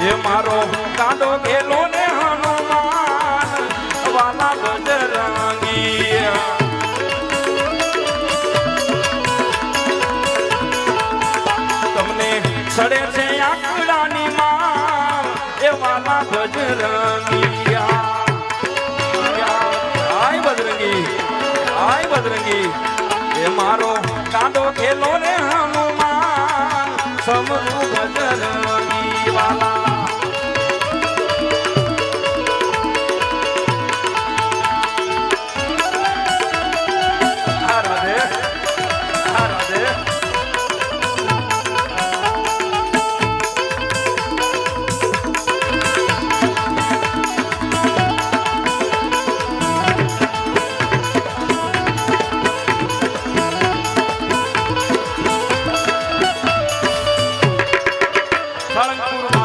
એ મારો કાંડો ગેલો ને હનુમાન, વાલા બજરંગી. તમને સડે છે આંકડાની માં એ વાલા બજરંગી. હાય બજરંગી બજરંગી. એ મારો કાંડો ખેલો ને હનુમાન સમજુ સાળંગપુરમાં